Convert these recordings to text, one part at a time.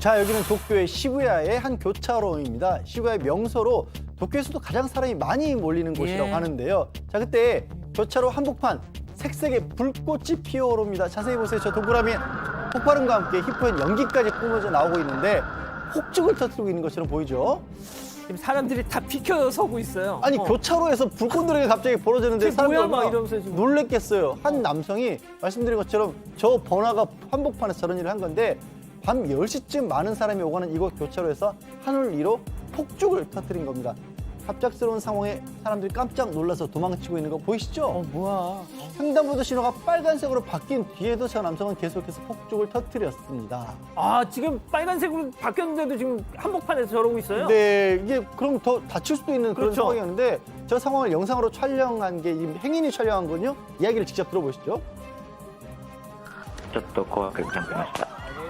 자 여기는 도쿄의 시부야의 한 교차로입니다. 시부야의 명소로 도쿄에서도 가장 사람이 많이 몰리는 곳이라고 예. 하는데요. 자 그때 교차로 한복판 색색의 불꽃이 피어오릅니다. 자세히 보세요. 저 동그라미 폭발음과 함께 히포엔 연기까지 뿜어져 나오고 있는데 폭죽을 터뜨리고 있는 것처럼 보이죠? 지금 사람들이 다 비켜서고 있어요. 아니 어. 교차로에서 불꽃 노래가 갑자기 벌어지는데 뭐야, 사람들 막 이러면서 지금. 놀랬겠어요. 한 남성이 말씀드린 것처럼 저 번화가 한복판에서 저런 일을 한 건데 밤 10시쯤 많은 사람이 오가는 이곳 교차로에서 하늘 위로 폭죽을 터뜨린 겁니다. 갑작스러운 상황에 사람들이 깜짝 놀라서 도망치고 있는 거 보이시죠? 어 뭐야? 횡단보도 신호가 빨간색으로 바뀐 뒤에도 저 남성은 계속해서 폭죽을 터뜨렸습니다. 아 지금 빨간색으로 바뀌었는데도 지금 한복판에서 저러고 있어요? 네, 이게 그럼 더 다칠 수도 있는 그런 그렇죠. 상황이었는데 저 상황을 영상으로 촬영한 게 이 행인이 촬영한 거요. 이야기를 직접 들어보시죠. ちょっと怖く感じました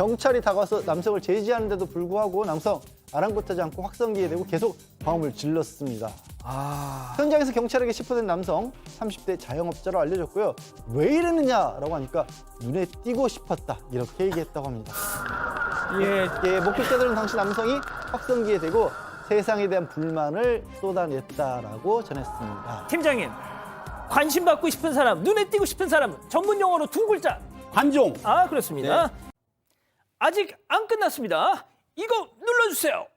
경찰이 다가와서 남성을 제지하는데도 불구하고 남성 아랑곳하지 않고 확성기에 대고 계속 방음을 질렀습니다. 아. 현장에서 경찰에게 체포된 남성 30대 자영업자로 알려졌고요. 왜 이러느냐라고 하니까 눈에 띄고 싶었다 이렇게 얘기했다고 합니다. 예. 예, 목격자들은 당시 남성이 확성기에 대고 세상에 대한 불만을 쏟아냈다라고 전했습니다. 팀장님 관심 받고 싶은 사람, 눈에 띄고 싶은 사람 전문 용어로 두 글자. 관종. 아 그렇습니다. 아직 안 끝났습니다. 이거 눌러주세요.